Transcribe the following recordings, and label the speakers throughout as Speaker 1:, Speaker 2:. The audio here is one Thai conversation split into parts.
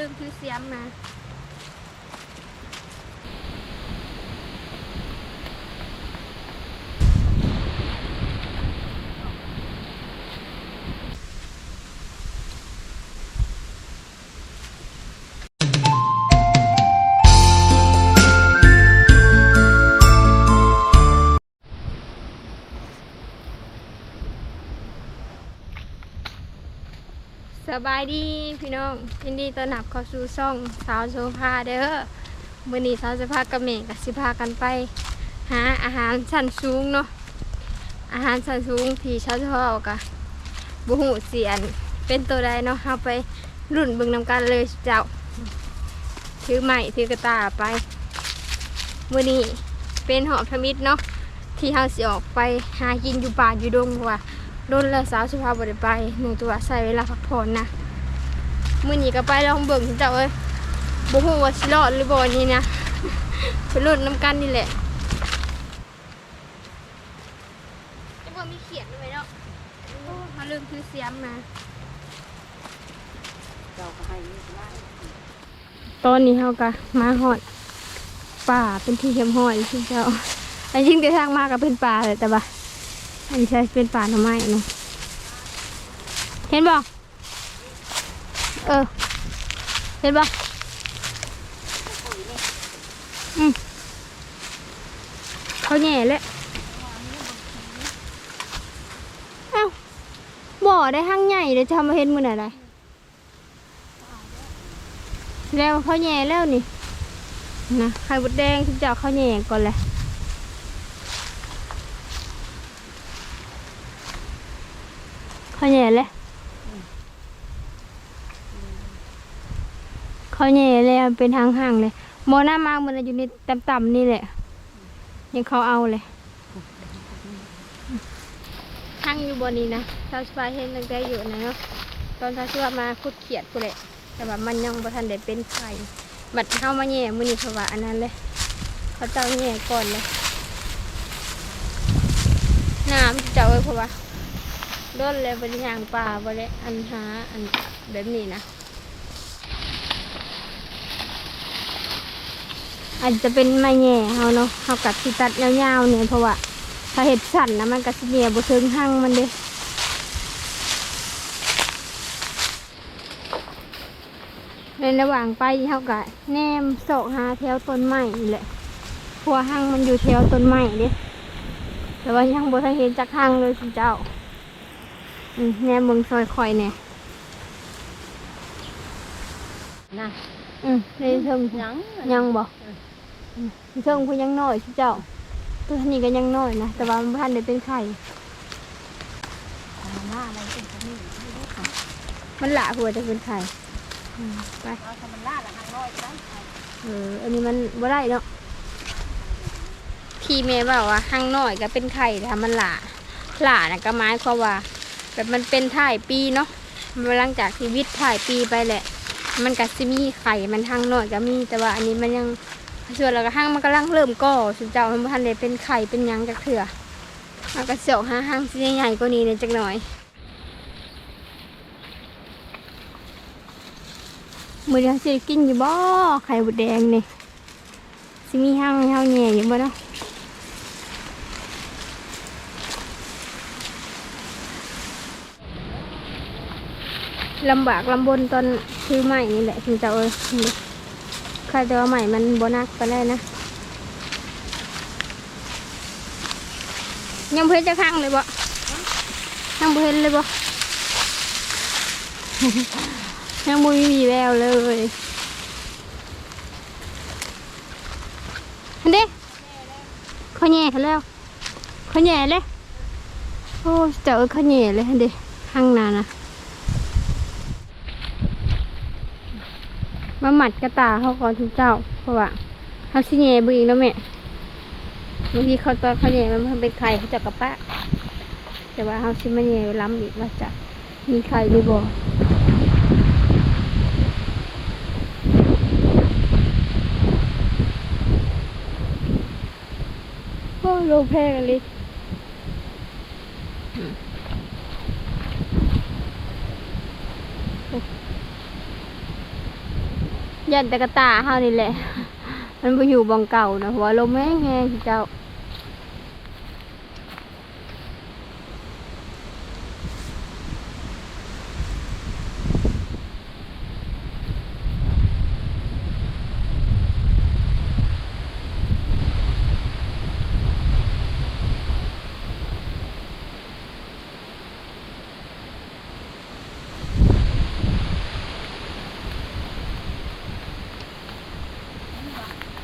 Speaker 1: ลืมถือเสียมมา สบายดีพี่น้องยินดีต้อนรับเข้าสู่ช่องสาวโซฟาเด้อมื้อนี้สาวจะพากับแม่กับสิพากันไป หาอาหารชั้นสูงเนาะอาหารชั้นสูงที่ชาวชอบกะบุหูเสียนเป็นตัวใดเนาะเอาไปรุ่นเบิ่งนำกันเลยเจ้า ถือไม้ถือกระตาไปมื้อนี้เป็นหอบทมิตรเนาะที่เฮาสิออกไปหากินอยู่ป่าอยู่ดงเพราะว่า โดนแล้วสาวสุภาพบริไปหนึ่งตัวใส่เวลาพักผ่อนนะมื่อนี้ก็ไปลองเบิ่งเจ้าเอ้ยบ่ฮู้ว่าสิรอดหรือบ่นี่นะไปลุ้นน้ำกันนี่แหละจะบ่มีเขียนด้วยเนาะโอ้มาลืมคือเสียมมา
Speaker 2: เจ้าก็ให้ลูกหลาน
Speaker 1: ตอนนี้เฮาก็มาฮอดป่าเป็นที่เข้มห้อยที่เจ้าอันยิ่งแต่ทางมาก็เป็นป่าเลยแต่ว่า อันนี้ใช่เป็นป่าหน่อไม้เนาะเห็นบ่เออ เห็นบ่อืมเขาแหน่แล้วเอ้าบ่อได้ห้างใหญ่เลยจะมาเห็นมือไหนได้แล้วเขาแหน่แล้วนี่นะไข่บดแดงที่เจ้าเขาแหน่ก่อนเลย ขาแหน่เลยเขาแหน่เลยเป็นทางห่างๆเลยมหน้ามากมันอยู่ในต่ำๆนี่แหละ ยังเขาเอาเลยทางอยู่บนนี้นะชาวสปายเห็นตั้งแต่อยู่นะเนาะตอนชาวสปายมาขุดเขียดกูแหละ แต่ว่ามันยังบ่ทันได้เป็นไข่บัดเข้ามาแหน่มือนี้เขาว่าอันนั้นเลยเขาเจ้าแหน่ก่อนเลยน้ำเจ้าเอ้ยเพราะว่า โดนเลยบริยางป่าบริอันหาอันแบบนี้นะอาจจะเป็นไม้แง่เฮาเนาะเฮากัดสิตัดยาวๆเนี่ยเพราะว่าถ้าเห็ดสั่นนะมันก็สิแย่บ่ถึงหั่งมันเด้ในระหว่างไปเฮาก็แนมโศกหาแถวต้นไม้นี่แหละพราะวหั่งมันอยู่แถวต้นไม้เด้แต่ว่ายังบ่ทันเห็นจักหั่งเลยสิเจ้า อืมแนมเบิ่งซอยคอยแหน่
Speaker 2: นะ
Speaker 1: อืมในเทิง
Speaker 2: ยัง
Speaker 1: ยังบ่อืมเชิงพูยังน้อยสิเจ้า ตัวนี้ก็ยังน้อยนะ แต่ว่ามันพันได้เป็นไข่
Speaker 2: ทำหน้าอะไรเป็นคนนี้ไม่รู้ค่ะ
Speaker 1: มันหละหัวจะเป็นไข่อืมไป
Speaker 2: เอาทำมันล่าละหังน้อยก็ได้ค่ะ
Speaker 1: เออ อันนี้มันบ่ได้เนาะพี่เมย์บอกว่าห้างน้อยก็เป็นไข่ถ้ามันหละหละนะก็หมายความว่า แบบมันเป็นถ่ายปีเนาะมันหลังจากชีวิตถ่ายปีไปแหละ มันก็สิมีไข่มันห้างน้อยก็มีแต่ว่าอันนี้มันยังส่วนเราก็ห้างมันกำลังเริ่มก่อสุดเจ้ามันบ่ทันได้เป็นไข่เป็นยังจากเถื่อมันก็เสียวห้าห้างใหญ่ๆกว่านี้เลยจักหน่อยมือเดียวสิกินอยู่บ่ไข่บดแดงนี่สิมีห้างเฮาแหน่อยู่บ่เนาะ ลำบากลำบนตอนซื้อใหม่นี่แหละถึงจะเอ้ยนี่ใครจะว่าใหม่มันโบนักไปได้นะ ยังเพิ่นจะข้างเลยบ่ยังเพิ่นเลยบ่ยังบ่มีวีแววเลยเด้เขาแหย่เขาแล้วเขาแหย่เลยโอ้เจอเขาแหย่เลยเด้ข้างน้านะ มาหมัดกระตาเขาก่อนทุกเจ้า เพราะว่าเขาสิแย่เบึงแล้วแม่บางทีเขาตอนเขาแย่มันเป็นไข่เขาจะกระปะแต่ว่าเขาสิมาแย่ล้ำอีกว่าจะมีไข่หรือบ่โอ้โลแพงเลย ยันตะกะตาเฮานี่แหละ มันไปอยู่บองเก่านะหัวลมแห้งแห้งเจ้า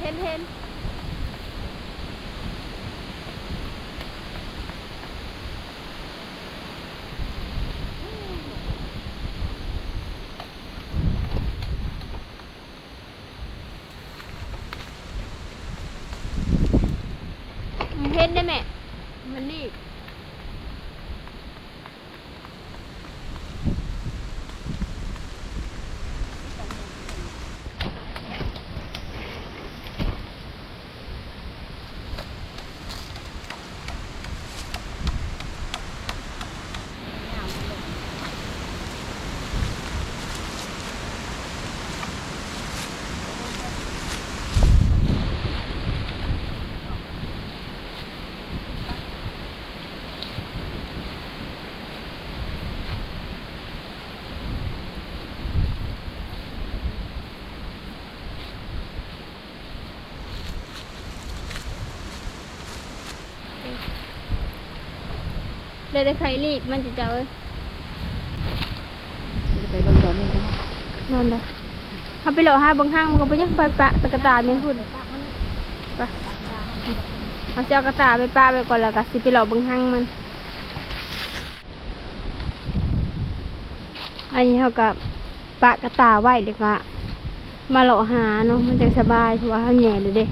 Speaker 1: เห็นเห็นเห็นได้ไหมมันรีบ เลยได้ใครรีบมันจะเจอ
Speaker 2: จะไปลงตอนนี้นะ
Speaker 1: นอนเลยเขาไปเหล่าห้าบางห้างมันก็ไปยังไปปะตะกะตาเนี่ยพูดไปเอาเจ้ากระตาไปปะไปก่อนแล้วก็สิไปเหล่าบางห้างมัน อันนี้เขากับปะกระตาไว้เด็กว่ามาเหล่าหาเนาะมันจะสบายเพราะว่าเขาแหน่เลยเด้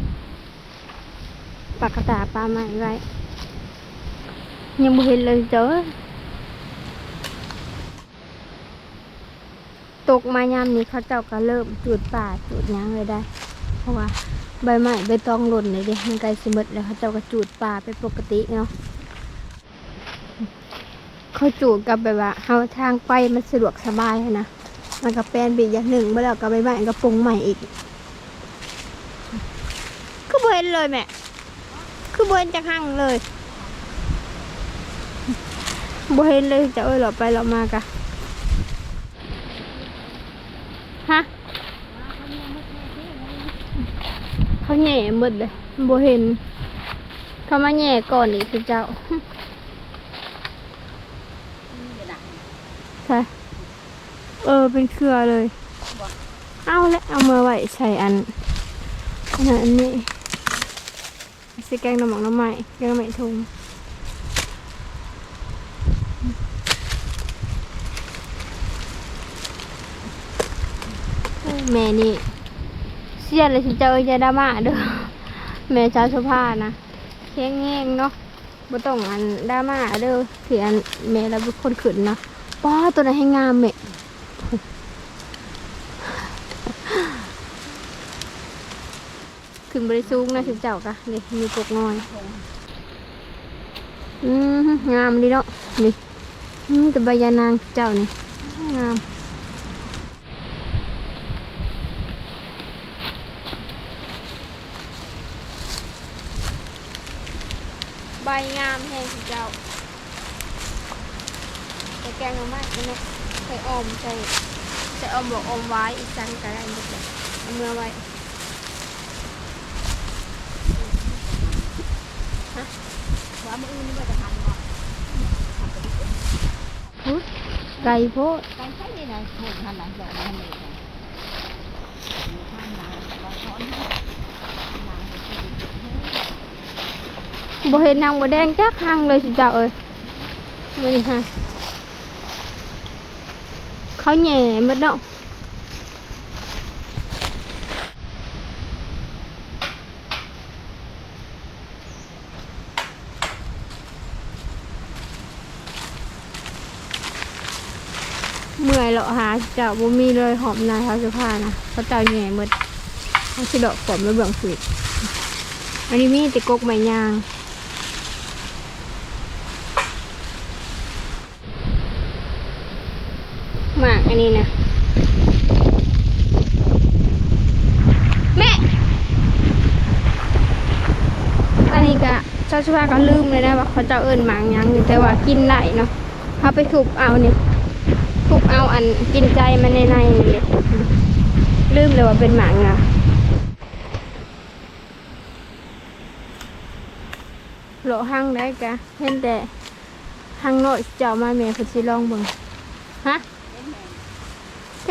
Speaker 1: ปะกระตาปลาไม้ไว้ ยังไม่เห็นเลยเจอตกมายามนี้เขาเจ้าก็เริ่มจูดป่าจูดยังเลยได้ เพราะว่าใบไม้ใบตองหล่นเลยดิมันใกลสมดแล้วเขาเจ้าก็จูดป่าไปปกติเนาะเขาจูดกับแบบว่าเอาทางไปมันสะดวกสบายนะมันก็แปลนไปอีอย่างหนึ่งเมื่อแล้วก็ใบไม้ก็ปรุงใหม่อีกคือเบเห็นเลยแม่คือเบนจากห้างเลย บเห็นเลยจะเอ้ยเราไปเรามากะฮะเขาแหน่หมดเลยโบเห็น เขามาแหน่ก่อนอีกคือเจ้าใช่เออเป็นเครือเลย เอาและเอามาไว้ใส่อันอันอันนี้ใส่แกงน่อหมอกน้ำใหม่แกงหน่อไม้ทุ่ง แม่นี่เสียเลยสิเจอจะดราม่าเด้อแม่ชาวสุภานะแข็งแห้งเนาะบ่ต้องอันดราม่าเด้อที่อันแม่เราเป็นคนขึ้นนะป้าตัวนั้นให้งามแม่ขึ้นบริสูงนะสิเจ้ากะนี่มีปกน้อยอืมงามดีเนาะนี่อืมแต่ใบยานางเจ้านี่งาม ใบงามแห้งสิเจ้าใส่แกงเอาไม้เนาะใส่ออมใส่ใส่ออมบอ บ่เห็นนางบ่แดงจักหังเลยสิเจ้าเอ้ยมานี่ฮะเขาแหน่หมดเนาะเมื่อยเหรอหาเจ้าบ่มีเลยหอมนายเขาจะพานะเขาเจ้าแหน่หมดเขาสิดอกผมแล้วเบื้องสุดอันนี้มีแต่กกไม้ยาง มากอันนี้นะแม่อันนี้ก็เจ้าชาวาก็ลืมเลยนะว่าเขาเจ้าเอิญหมางยังอยู่แต่ว่ากินไหลเนาะเขาไปถูกเอาเนี่ยถูกเอาอันกินใจมันในในเลยลืมเลยว่าเป็นหมางยังโลหั่งได้กะเห็นแต่หั่งน้อยเจ้ามาเมย์พุชิลองเบิ่งฮะ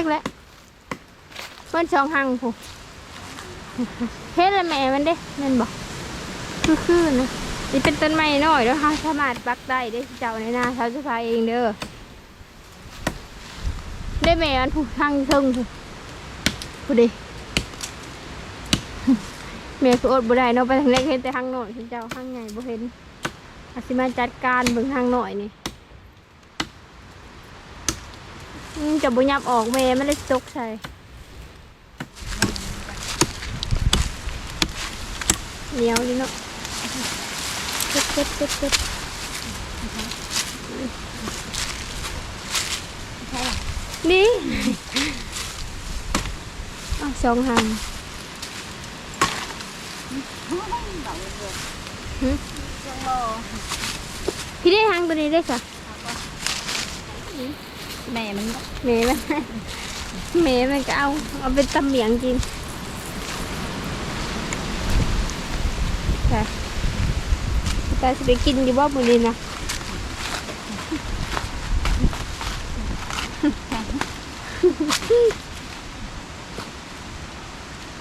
Speaker 1: จักแล้วเพิ่นสองหั่งพุเฮ็ดแล้วแม่มันเด้แม่นบ่คือๆนะนี่เป็นต้นไม้น้อยเด้อค่ะสามารถปักได้เด้เจ้าในนาเขาจะพาเองเด้อได้แม่มันผู้ทางเทิงผู้ผู้ดิแม่คืออดบ่ได้เนาะไปทางเล็กเห็นแต่ทางหน้อยเจ้าทางใหญ่บ่เห็นอาสิมาจัดการเบิ่งทางหน้อยนี่ อืมจะบ่ยับออกแม่มันเลยตกใส่เหนียวนี่เนาะเก็บเก็บเก็บเก็บนี่อ้าวสองหางหืม
Speaker 2: ยังรอ
Speaker 1: พี่ได้หางตัวนี้ได้ค่ะ
Speaker 2: แม่มัน
Speaker 1: เมย์มันเมย์มันก็เอา เอาเป็นตำเหมียงกินค่แต่จะไปกินอยู่บ่มือนี้นะ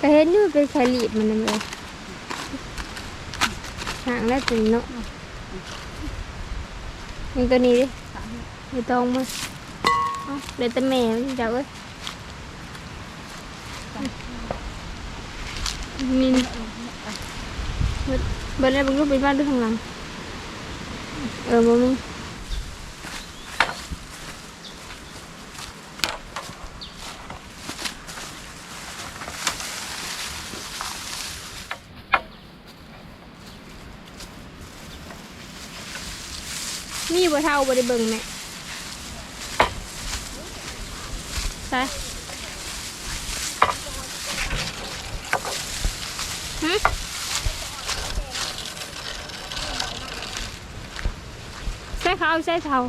Speaker 1: ก็เห็นอยู่เป็นไข่ลีบมันนั่นเลยหางแล้วถึงเนาะยังตัวนี้ดิไม่ต้องมา เอาเดี๋ยแต่แม่มันจะเอ้ยนี่เบิดเบิดแล้วมันก็ไปบ้านด้วยข้างหลัง เออบ่มีมีบ่เท่าบ่ได้เบิ่งแม่ ใช่หึใส่เขาเอาใส่เท่า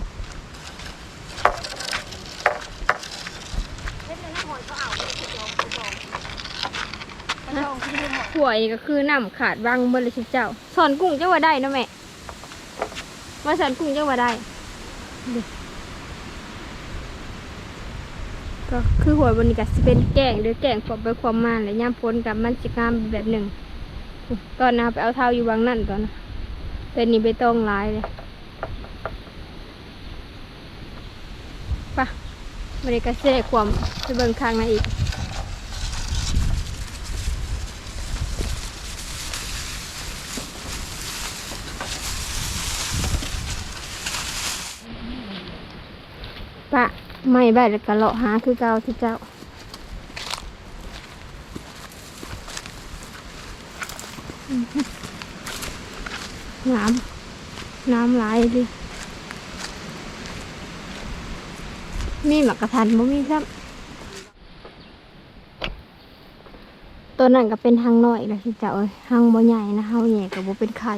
Speaker 1: หวยนี่ก็คือน้ำขาดบางเมื่อไรเจ้า สอนกุ้งเจ้าว่าได้เนาะแม่ว่าสอนกุ้งเจ้าว่าได้ ก็ คือหัวบนนี้ก็สิเป็นแกงหรือแกงขวามไปความมาและย่าพ้นกับมันสิงามแบบหนึ่ง ตอนนะไปเอาเท้าอยู่วางนั่นตอนนะเป็นนี่ไปต้องร้ายเลยไปะบริกาเซ่ความไปเบิ่งข้างในอีก ปะ ไม่ใบแล้วก็เลาะหาคือเก่าที่เจ้าน้ำน้ำไหลายดิ มีหมักกระทันบ่มีครับ ตัวนั้นก็เป็นทางน้อยแล้วที่เจ้าเอ้ยทางบ่ใหญ่นะเฮาแหย่ก็บ่เป็นไข่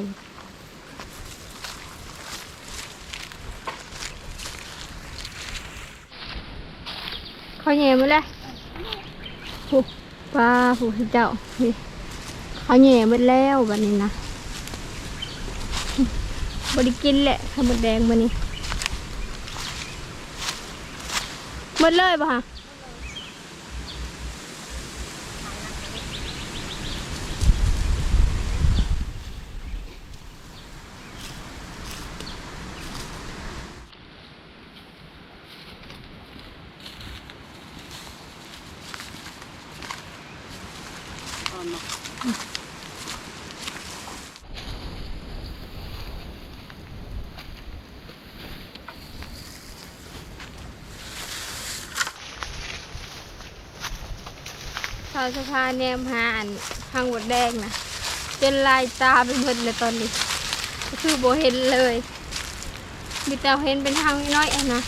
Speaker 1: เขาแหย่มาเลยผู้ปลาผู้เจ้าเขาแหย่หมดแล้ววันนี้นะบริกินแหละข้าวหมดแดงมานี่หมดเลยป่ะคะ ขาสะพานแนมหาอันทางหดแดงนะจนลายตาไปหมดเลยตอนนี้ก็คือโบเห็นเลยมีแต่เห็นเป็นทางน้อยๆองนะ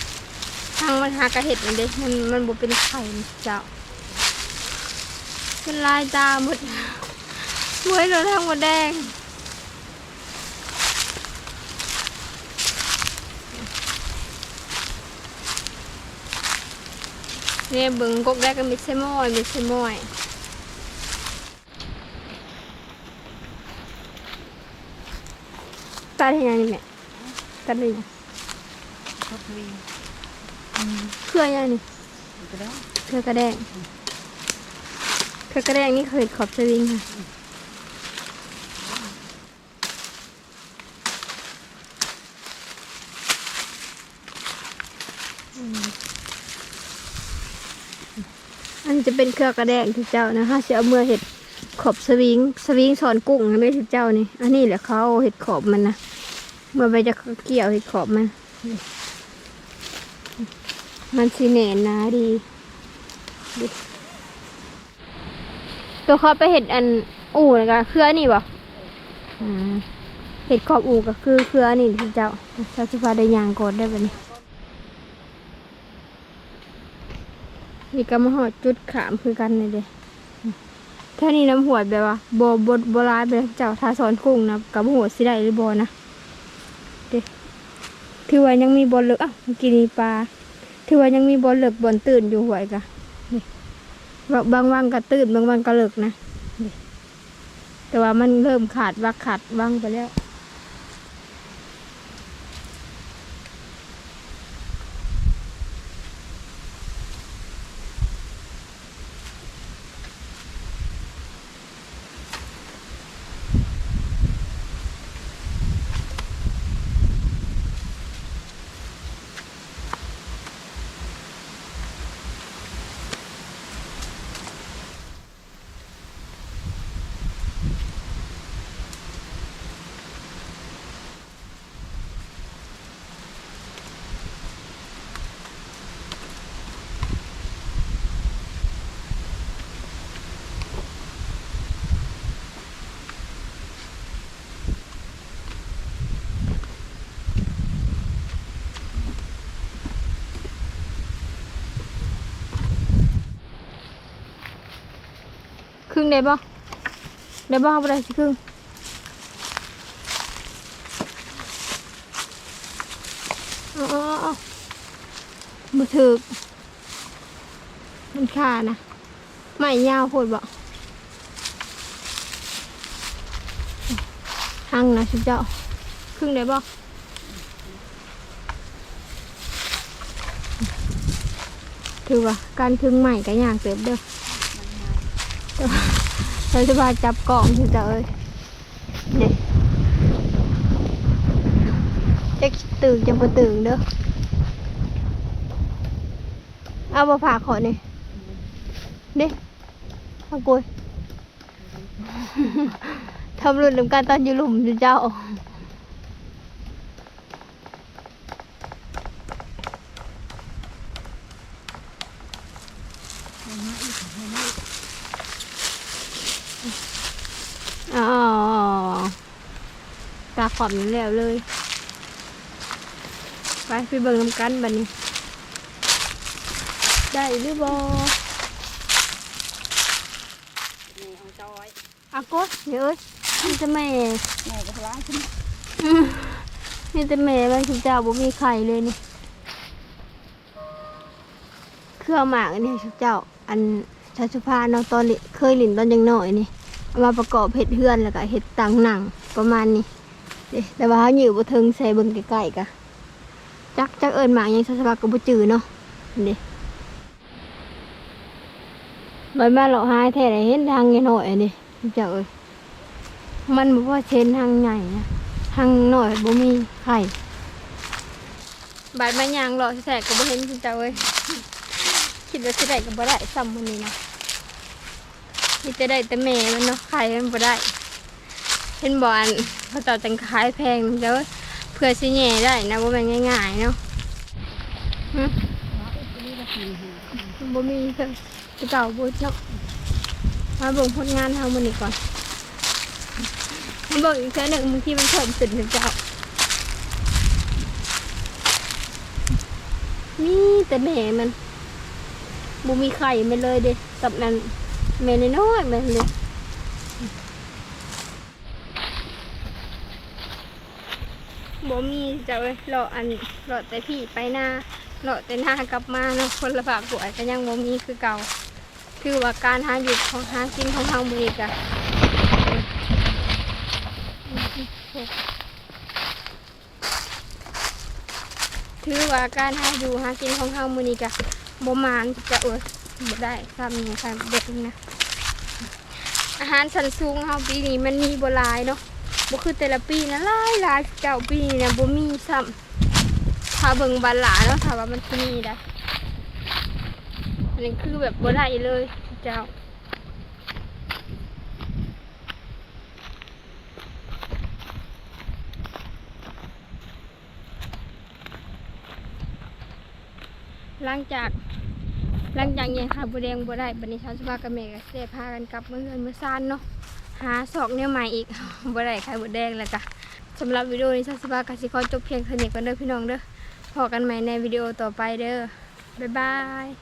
Speaker 1: ทางมันหากระเห็ดมันเด็มันมันโบเป็นไข่เจ้าเป็นลายตาหมดมวยเลยทางหมดแดง เนี่ยเบิ่งกกแรกก็มิดเซมอยมิดเซมอยตัดให้ยังนี่แม่ตัดเลยง
Speaker 2: ทบวี
Speaker 1: เครือยังนี่เครือกระแดงเครือกระแดงนี่เคยขอบสวิงค่ะอืมอันนี้ จะเป็นเครือกระแดงที่เจ้านะคะจะเอาเมื่อเห็ดขอบสวิงสวิงสอนกุ้งนะไม่ใช่เจ้านี่ อันนี้แหละเขาเห็ดขอบมันนะเมื่อไปจะเกี่ยวเห็ดขอบมัน มันสีเนนนะดี ตัวเขาไปเห็ดอันอู่นะก็เครือนี่บอืมเห็ดขอบอู่ก็คือเครือนี่ที่เจ้าเจ้าสุภาได้ยางกดได้แบบนี้ นี่ก็มาหอดจุดขามคือกันเลยเด้แค่นี้น้ำหวดแบบว่าโบบโบราณแบบเจ้าทาสอนกุ้งนะกับหัวดสิได้หรือโบนะเด้ถือว่ายังมีบอลเลึกอะเมื่อกินปลาถือว่ายังมีบอลเลิกบอลตื่นอยู่หวยกะนี่บางบางวันก็ตื่นบางวันก็เลิกนะแต่ว่ามันเริ่มขาดวักขาดวังไปแล้ว รึ่งได้บ่ได้บ่เอาไปได้สิครึ่งอ๋อมือถือมันขาดนะไม่ยาวโพดบ่หังนะชิเจ้า ครึ่งได้บ่ถือว่าการครึ่งใหม่ก็ยากเติบเด้อ เราจะมาจับกล่องที่จะเอ้ยนี่จะตื่นจะมาตื่นเด้อเอามาฝากขอนี่นี่เอากุยทำรุ่นนำการตอนอยู่หลุมเจ้า อ๋อ ตาขอบนี่แล้วเลย ไปไปเบิ่งน้ำกันบัดนี้ ได้หรือบอ
Speaker 2: แม่เอาจอย
Speaker 1: อากดเดี๋ยวเอ้ยนี่จะแม่
Speaker 2: แม่ก็ร้ายขึ้น
Speaker 1: อืมนี่จะแม่มันคือเจ้าบ่มีไข่เลยนี่ เครื่องหมากอันนี้ชุบเจ้า อันชาชุพาเนาะตอนลิเคยหลินตอนยังน้อยนี่เอามาประกอบเห็ดเฮือนแล้วก็เห็ดตังหนังประมาณนี้เด้ แต่ว่าเขาอยู่บ่ถึงใส่เบิ่งใกล้ๆกะจักจักเอิญหมากยังชาชุพาก็บ่จือเนาะเด้ใบมาเลาหายแท้ได้เห็นทางน้อยๆอันนี้ชุบเจ้าเอ้ยมันบ่ว่าเช่นทางใหญ่นะทางหน้อยบ่มีไข่ใบมะยางเลาะแท้ๆก็บ่เห็นเจ้าเอ้ยคิดว่าจะได้ก็บ่ได้ซ้ำมันนี้นะมีจะได้แต่แม่มันเนาะไขายมันบ่ได้ เห็นบอันเขาต่อจังขายแพงเด้อเพื่อสิแย่ได้นะบ่แม่นง่ายๆเนาะบ่มีเพิ่นจะเก่าบ่เนาะมาบ่งผลงานเฮามื้อนี้ก่อนมาบ่งอีกแค่หนึ่งบางทีมันเพิ่มขึ้นเจ้านี่แต่แม่มันบูมีไข่มาเลยเด็ดกับนั้นแม่น้อยๆแม่เลย บ่มีจะเว้ยรออันรอแต่พี่ไปหน้าเลาะแต่หน้ากลับมาเนาะคนละบากบวยก็ยังบ่มีคือเก่าคือว่าการหาอยู่ของหากินของเฮามื้อนี้ก็ถือว่าการหาอยู่หากินของเฮามือนี้ก็บ่มานจะเออบ่ได้ซ้ำนี่ค่ะเด็กนะอาหารชั้นสูงเฮาปีนี้มันมีบ่หลายเนาะ บ่คือแต่ละปีนะหลายหลายเจ้าปีนี้นะบ่มีซ้ำถ้าเบิ่งบันหลาเนาะถ้าว่ามันมีได้อันนี้คือแบบบ่ได้เลยเจ้าหลังจากหลังจากเยังหาบัวแดงบัวได้บันนี้ชาวสภากับแม่ก็เสียพากันกลับเมื่อเงินเมื่อซานเนาะ หาศอกเนี่ยใหม่อีกบัวได้ขายบัวแดงแล้วจ้ะสำหรับวิดีโอนี้ชาสบากับสิขอจบเพียงเท่านี้ก่อนเด้อพี่น้องเด้อพอกันใหม่ในวิดีโอต่อไปเด้อบ๊ายบาย